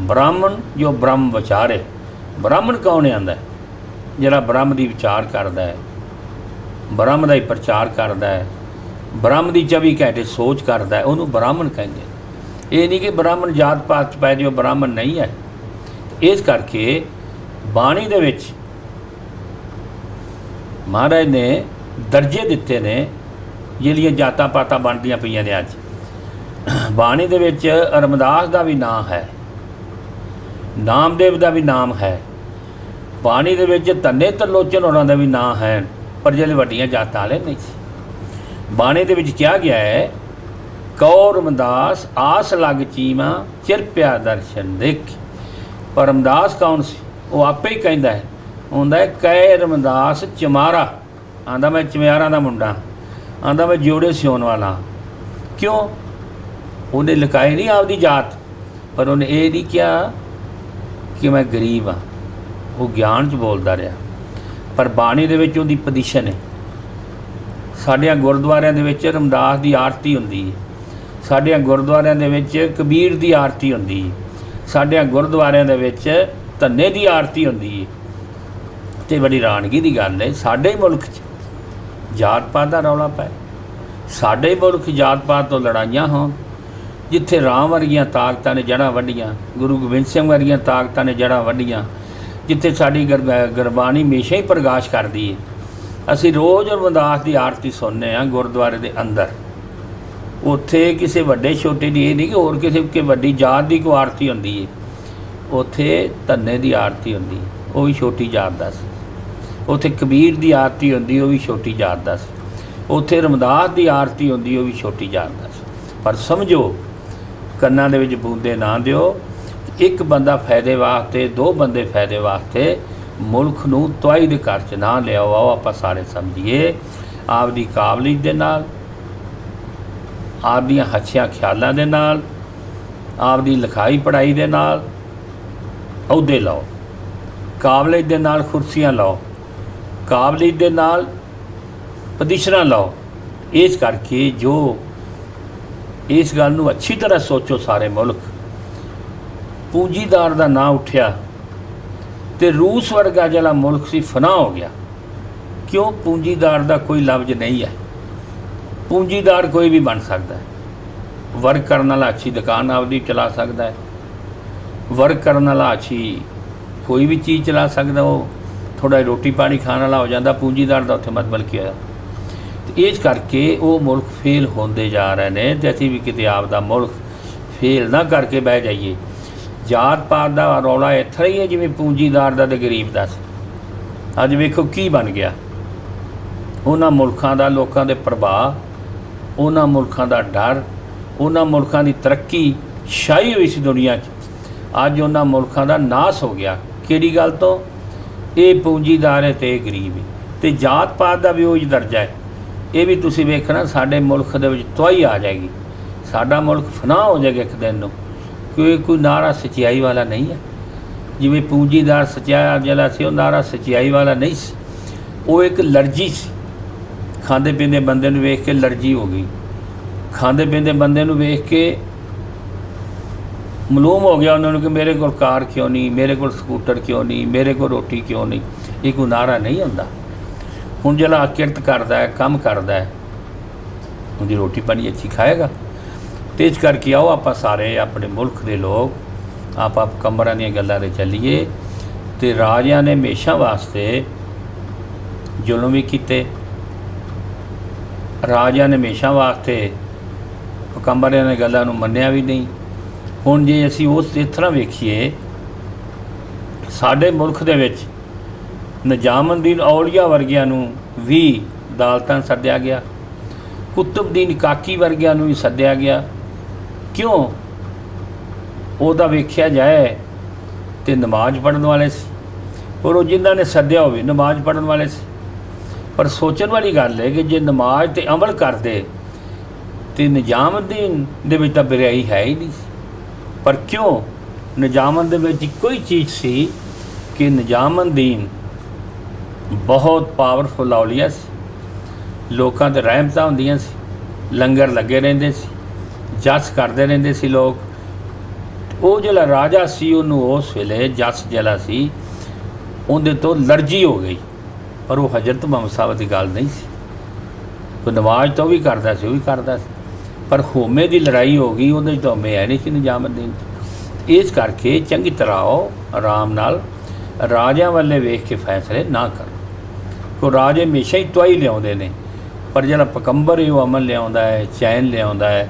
ਬ੍ਰਾਹਮਣ, ਜੋ ਬ੍ਰਹਮ ਵਿਚਾਰੇ। ਬ੍ਰਾਹਮਣ ਕੌਣ ਆਂਦਾ ਜਿਹੜਾ ਬ੍ਰਹਮ ਦੀ ਵਿਚਾਰ ਕਰਦਾ ਹੈ, ਬ੍ਰਹਮ ਦਾ ਹੀ ਪ੍ਰਚਾਰ ਕਰਦਾ ਹੈ, ਬ੍ਰਹਮ ਦੀ 24 ਘੰਟੇ ਸੋਚ ਕਰਦਾ ਹੈ, ਉਹਨੂੰ ਬ੍ਰਾਹਮਣ ਕਹਿੰਦੇ ਇਹ ਨਹੀਂ ਕਿ ਬ੍ਰਾਹਮਣ ਜਾਤ ਪਾਤ ਚ ਪੈ ਜਿਓ ਬ੍ਰਾਹਮਣ ਨਹੀਂ ਹੈ। ਇਸ ਕਰਕੇ ਬਾਣੀ ਦੇ ਵਿੱਚ ਮਹਾਰਾਜ ਨੇ ਦਰਜੇ ਦਿੱਤੇ ਨੇ, ਜਿਹੜੀਆਂ ਜਾਤਾਂ ਪਾਤਾਂ ਬਣਦੀਆਂ ਪਈਆਂ ਨੇ ਅੱਜ। ਬਾਣੀ ਦੇ ਵਿੱਚ ਰਮਦਾਸ ਦਾ ਵੀ ਨਾਂ ਹੈ। ਨਾਮਦੇਵ ਦਾ ਵੀ ਨਾਮ ਹੈ। ਬਾਣੀ ਦੇ ਵਿੱਚ ਧੰਨੇ ਤਰਲੋਚਨ ਉਹਨਾਂ ਦਾ ਵੀ ਨਾਮ ਹੈ, ਪਰ ਜਿਹੜੇ ਵੱਡੀਆਂ ਜਾਤਾਂ ਵਾਲੇ ਨਹੀਂ ਸੀ। ਬਾਣੀ ਦੇ ਵਿੱਚ ਕਿਹਾ ਗਿਆ ਹੈ ਕੌਰ ਰਮਦਾਸ, ਆਸ ਲਗ ਚੀਮਾ ਚਿਰਪਿਆ ਦਰਸ਼ਨ ਦੇਖ। ਪਰ ਰਮਦਾਸ ਕੌਣ ਸੀ? ਉਹ ਆਪੇ ਹੀ ਕਹਿੰਦਾ ਹੈ, ਹੁੰਦਾ ਹੈ ਕੈ ਰਮਦਾਸ ਚਮਾਰਾ। ਆਂਦਾ ਮੈਂ ਚਮਿਆਰਾਂ ਦਾ ਮੁੰਡਾ ਆਂਦਾ ਮੈਂ ਜੋੜੇ ਸਿਉਣ ਵਾਲਾ। ਕਿਉਂ? ਉਹਨੇ ਲੁਕਾਈ ਨਹੀਂ ਆਪਦੀ ਜਾਤ, ਪਰ ਉਹਨੇ ਇਹ ਨਹੀਂ ਕਿਹਾ ਕਿ ਮੈਂ ਗਰੀਬ ਆ ਉਹ ਗਿਆਨ 'ਚ ਬੋਲਦਾ ਰਿਹਾ। ਪਰ ਬਾਣੀ ਦੇ ਵਿੱਚ ਉਹਦੀ ਪੋਜੀਸ਼ਨ ਹੈ। ਸਾਡਿਆਂ ਗੁਰਦੁਆਰਿਆਂ ਦੇ ਵਿੱਚ ਰਮਦਾਸ ਦੀ ਆਰਤੀ ਹੁੰਦੀ ਹੈ। ਸਾਡਿਆਂ ਗੁਰਦੁਆਰਿਆਂ ਦੇ ਵਿੱਚ ਕਬੀਰ ਦੀ ਆਰਤੀ ਹੁੰਦੀ ਹੈ। ਸਾਡਿਆਂ ਗੁਰਦੁਆਰਿਆਂ ਦੇ ਵਿੱਚ ਧੰਨੇ ਦੀ ਆਰਤੀ ਹੁੰਦੀ ਹੈ। ਤੇ ਬੜੀ ਰਾਣਗੀ ਦੀ ਗੱਲ ਹੈ, ਸਾਡੇ ਮੁਲਕ 'ਚ ਜਾਤ ਪਾਤ ਦਾ ਰੌਲਾ ਪਏ ਸਾਡੇ ਮੁਲਕ ਜਾਤ ਪਾਤ ਤੋਂ ਲੜਾਈਆਂ ਹੋਣ। ਜਿੱਥੇ ਰਾਮ ਵਰਗੀਆਂ ਤਾਕਤਾਂ ਨੇ ਜੜ੍ਹਾਂ ਵੱਢੀਆਂ, ਗੁਰੂ ਗੋਬਿੰਦ ਸਿੰਘ ਵਰਗੀਆਂ ਤਾਕਤਾਂ ਨੇ ਜੜ੍ਹਾਂ ਵੱਢੀਆਂ, ਜਿੱਥੇ ਸਾਡੀ ਗੁਰ- ਗੁਰਬਾਣੀ ਹਮੇਸ਼ਾ ਹੀ ਪ੍ਰਕਾਸ਼ ਕਰਦੀ ਹੈ ਅਸੀਂ ਰੋਜ਼ ਰਮਦਾਸ ਦੀ ਆਰਤੀ ਸੁਣਨੇ ਆ ਗੁਰਦੁਆਰੇ ਦੇ ਅੰਦਰ। ਉੱਥੇ ਕਿਸੇ ਵੱਡੇ ਛੋਟੇ ਦੀ ਇਹ ਨਹੀਂ ਕਿ ਹੋਰ ਕਿਸੇ, ਕਿ ਵੱਡੀ ਜਾਤ ਦੀ ਕੋ ਆਰਤੀ ਹੁੰਦੀ ਹੈ ਉੱਥੇ ਧੰਨੇ ਦੀ ਆਰਤੀ ਹੁੰਦੀ ਉਹ ਵੀ ਛੋਟੀ ਜਾਤ ਦਾ ਸੀ। ਉੱਥੇ ਕਬੀਰ ਦੀ ਆਰਤੀ ਹੁੰਦੀ, ਉਹ ਵੀ ਛੋਟੀ ਜਾਤ ਦਾ ਸੀ। ਉੱਥੇ ਰਮਦਾਸ ਦੀ ਆਰਤੀ ਹੁੰਦੀ, ਉਹ ਵੀ ਛੋਟੀ ਜਾਤ ਦਾ ਸੀ। ਪਰ ਸਮਝੋ ਕੰਨਾਂ ਦੇ ਵਿੱਚ ਬੂੰਦੇ ਨਾ ਦਿਓ। ਇੱਕ ਬੰਦਾ ਫਾਇਦੇ ਵਾਸਤੇ, ਦੋ ਬੰਦੇ ਫਾਇਦੇ ਵਾਸਤੇ ਮੁਲਕ ਨੂੰ ਤਵਾਈ ਦੇ ਘਰ ਚ ਨਾ ਲਿਆਓ। ਆਓ ਆਪਾਂ ਸਾਰੇ ਸਮਝੀਏ। ਆਪਦੀ ਕਾਬਲੀਅਤ ਦੇ ਨਾਲ, ਆਪਦੀਆਂ ਹੱਛੀਆਂ ਖਿਆਲਾਂ ਦੇ ਨਾਲ, ਆਪਦੀ ਲਿਖਾਈ ਪੜ੍ਹਾਈ ਦੇ ਨਾਲ ਅਹੁਦੇ ਲਾਓ। ਕਾਬਲੀਅਤ ਦੇ ਨਾਲ ਕੁਰਸੀਆਂ ਲਾਓ। ਕਾਬਲੀਅਤ ਦੇ ਨਾਲ ਪੋਜੀਸ਼ਨਾਂ ਲਾਓ। ਇਸ ਕਰਕੇ ਜੋ ਇਸ ਗੱਲ ਨੂੰ ਅੱਛੀ ਤਰ੍ਹਾਂ ਸੋਚੋ ਸਾਰੇ ਮੁਲਕ। ਪੂੰਜੀਦਾਰ ਦਾ ਨਾਂ ਉੱਠਿਆ ਤੇ ਰੂਸ ਵਰਗਾ ਜਿਹੜਾ ਮੁਲਕ ਸੀ ਫਨਾ ਹੋ ਗਿਆ। ਕਿਉਂ? ਪੂੰਜੀਦਾਰ ਦਾ ਕੋਈ ਲਫ਼ਜ਼ ਨਹੀਂ ਹੈ। ਪੂੰਜੀਦਾਰ ਕੋਈ ਵੀ ਬਣ ਸਕਦਾ ਹੈ। ਵਰਕ ਕਰਨ ਵਾਲਾ ਅੱਛੀ ਦੁਕਾਨ ਆਪਦੀ ਚਲਾ ਸਕਦਾ ਹੈ। ਵਰਕ ਕਰਨ ਵਾਲਾ ਅੱਛੀ ਕੋਈ ਵੀ ਚੀਜ਼ ਚਲਾ ਸਕਦਾ, ਉਹ ਥੋੜਾ ਰੋਟੀ ਪਾਣੀ ਖਾਣ ਵਾਲਾ ਹੋ ਜਾਂਦਾ, ਪੂੰਜੀਦਾਰ ਦਾ ਉੱਥੇ ਮਤਲਬ ਕੀ ਹੋਇਆ? ਤੇ ਇਸ ਕਰਕੇ ਉਹ ਮੁਲਕ ਫੇਲ ਹੁੰਦੇ ਜਾ ਰਹੇ ਨੇ ਤੇ ਅਸੀਂ ਵੀ ਕਿਤੇ ਆਪ ਦਾ ਮੁਲਕ ਫੇਲ ਨਾ ਕਰਕੇ ਬਹਿ ਜਾਈਏ। ਜਾਤ ਪਾਤ ਦਾ ਰੌਲਾ ਇੱਥੇ ਹੀ ਹੈ, ਜਿਵੇਂ ਪੂੰਜੀਦਾਰ ਦਾ ਤੇ ਗਰੀਬ ਦਾ ਅੱਜ ਵੇਖੋ ਕੀ ਬਣ ਗਿਆ। ਉਹਨਾਂ ਮੁਲਕਾਂ ਦਾ, ਲੋਕਾਂ ਦੇ ਪ੍ਰਭਾਵ ਉਹਨਾਂ ਮੁਲਕਾਂ ਦਾ ਡਰ, ਉਹਨਾਂ ਮੁਲਕਾਂ ਦੀ ਤਰੱਕੀ ਛਾਈ ਹੋਈ ਸੀ ਦੁਨੀਆ 'ਚ। ਅੱਜ ਉਹਨਾਂ ਮੁਲਕਾਂ ਦਾ ਨਾਸ ਹੋ ਗਿਆ। ਕਿਹੜੀ ਗੱਲ ਤੋਂ? ਇਹ ਪੂੰਜੀਦਾਰ ਹੈ ਤੇ ਇਹ ਗਰੀਬ ਹੈ। ਤੇ ਜਾਤ ਪਾਤ ਦਾ ਵੀ ਉਹ ਹੀ ਦਰਜਾ ਹੈ। ਇਹ ਵੀ ਤੁਸੀਂ ਵੇਖਣਾ, ਸਾਡੇ ਮੁਲਕ ਦੇ ਵਿੱਚ ਤਵਾਈ ਆ ਜਾਏਗੀ। ਸਾਡਾ ਮੁਲਕ ਫਨਾ ਹੋ ਜਾਏਗਾ ਇੱਕ ਦਿਨ ਨੂੰ, ਕਿਉਂਕਿ ਕੋਈ ਨਾਰਾ ਸਚਾਈ ਵਾਲਾ ਨਹੀਂ ਹੈ। ਜਿਵੇਂ ਪੂੰਜੀਦਾਰ ਸਚਾਇਆ ਜਿਹੜਾ ਸੀ, ਉਹ ਨਾਰਾ ਸਚਾਈ ਵਾਲਾ ਨਹੀਂ ਸੀ। ਉਹ ਇੱਕ ਲਰਜੀ ਸੀ। ਖਾਂਦੇ ਪੀਂਦੇ ਬੰਦੇ ਨੂੰ ਵੇਖ ਕੇ ਲਰਜੀ ਹੋ ਗਈ। ਖਾਂਦੇ ਪੀਂਦੇ ਬੰਦੇ ਨੂੰ ਵੇਖ ਕੇ ਮਲੂਮ ਹੋ ਗਿਆ ਉਹਨਾਂ ਨੂੰ ਕਿ ਮੇਰੇ ਕੋਲ ਕਾਰ ਕਿਉਂ ਨਹੀਂ, ਮੇਰੇ ਕੋਲ ਸਕੂਟਰ ਕਿਉਂ ਨਹੀਂ, ਮੇਰੇ ਕੋਲ ਰੋਟੀ ਕਿਉਂ ਨਹੀਂ। ਇਹ ਕੋਈ ਨਾਰਾ ਨਹੀਂ ਹੁੰਦਾ। ਹੁਣ ਜਿਹੜਾ ਕਿਰਤ ਕਰਦਾ ਹੈ, ਕੰਮ ਕਰਦਾ ਹੈ ਉਹਦੀ ਰੋਟੀ ਪਾਣੀ ਅੱਛੀ ਖਾਏਗਾ। ਤੇ ਇਸ ਕਰਕੇ ਆਓ ਆਪਾਂ ਸਾਰੇ ਆਪਣੇ ਮੁਲਕ ਦੇ ਲੋਕ, ਆਪ ਆਪ ਕਮਰਾਂ ਦੀਆਂ ਗੱਲਾਂ ਦੇ ਚੱਲੀਏ। ਤੇ ਰਾਜਿਆਂ ਨੇ ਹਮੇਸ਼ਾ ਵਾਸਤੇ ਜ਼ੁਲਮ ਵੀ ਕੀਤੇ। ਰਾਜਿਆਂ ਨੇ ਹਮੇਸ਼ਾ ਵਾਸਤੇ ਕਮਰਿਆਂ ਦੀਆਂ ਗੱਲਾਂ ਨੂੰ ਮੰਨਿਆ ਵੀ ਨਹੀਂ। ਹੁਣ ਜੇ ਅਸੀਂ ਉਸ ਇਸ ਤਰ੍ਹਾਂ ਵੇਖੀਏ, ਸਾਡੇ ਮੁਲਕ ਦੇ ਵਿੱਚ ਨਿਜ਼ਾਮੁਦੀਨ ਔਲੀਆ ਵਰਗਿਆਂ ਨੂੰ ਵੀ ਅਦਾਲਤਾਂ ਸੱਦਿਆ ਗਿਆ। ਕੁਤਬਦੀਨ ਕਾਕੀ ਵਰਗਿਆਂ ਨੂੰ ਵੀ ਸੱਦਿਆ ਗਿਆ। ਕਿਉਂ? ਉਹਦਾ ਵੇਖਿਆ ਜਾਏ ਤੇ ਨਮਾਜ਼ ਪੜ੍ਹਨ ਵਾਲੇ ਸੀ। ਔਰ ਉਹ ਜਿਨ੍ਹਾਂ ਨੇ ਸੱਦਿਆ ਹੋਵੇ ਨਮਾਜ਼ ਪੜ੍ਹਨ ਵਾਲੇ ਸੀ। ਪਰ ਸੋਚਣ ਵਾਲੀ ਗੱਲ ਹੈ ਕਿ ਜੇ ਨਮਾਜ਼ ਤੇ ਅਮਲ ਕਰਦੇ, ਤੇ ਨਿਜ਼ਾਮੁਦੀਨ ਦੇ ਵਿੱਚ ਤਾਂ ਬਰਿਆਈ ਹੈ ਹੀ ਨਹੀਂ ਸੀ। ਪਰ ਕਿਉਂ? ਨਿਜ਼ਾਮਨ ਦੇ ਵਿੱਚ ਕੋਈ ਚੀਜ਼ ਸੀ ਕਿ ਨਿਜ਼ਾਮਦੀਨ ਬਹੁਤ ਪਾਵਰਫੁਲ ਔਲੀਆ ਸੀ। ਲੋਕਾਂ ਤੇ ਰਹਿਮਤਾਂ ਹੁੰਦੀਆਂ ਸੀ। ਲੰਗਰ ਲੱਗੇ ਰਹਿੰਦੇ ਸੀ। ਜਸ ਕਰਦੇ ਰਹਿੰਦੇ ਸੀ ਲੋਕ। ਉਹ ਜਿਹੜਾ ਰਾਜਾ ਸੀ, ਉਹਨੂੰ ਉਸ ਵੇਲੇ ਜਸ ਜਿਹੜਾ ਸੀ, ਉਹਦੇ ਤੋਂ ਲਰਜੀ ਹੋ ਗਈ। ਪਰ ਉਹ ਹਜ਼ਰਤ ਮੁਹੰਮਦ ਸਾਹਿਬ ਦੀ ਗੱਲ ਨਹੀਂ ਸੀ। ਉਹ ਨਮਾਜ਼ ਤਾਂ ਉਹ ਵੀ ਕਰਦਾ ਸੀ, ਉਹ ਵੀ ਕਰਦਾ ਸੀ। ਪਰ ਹੋਮੇ ਦੀ ਲੜਾਈ ਹੋ ਗਈ, ਉਹਦੇ 'ਚ ਤਾਂ ਹੋਮੇ ਹੈ ਨਹੀਂ ਸੀ ਨਿਜਾਮਦੀਨ 'ਚ। ਇਸ ਕਰਕੇ ਚੰਗੀ ਤਰ੍ਹਾਂ ਉਹ ਆਰਾਮ ਨਾਲ ਰਾਜਿਆਂ ਵੱਲੇ ਵੇਖ ਕੇ ਫੈਸਲੇ ਨਾ ਕਰੋ। ਉਹ ਰਾਜ ਹਮੇਸ਼ਾ ਹੀ ਤਵਾਈ ਲਿਆਉਂਦੇ ਨੇ। ਪਰ ਜਿਹੜਾ ਪਕੰਬਰ ਹੈ, ਉਹ ਅਮਨ ਲਿਆਉਂਦਾ ਹੈ, ਚੈਨ ਲਿਆਉਂਦਾ ਹੈ।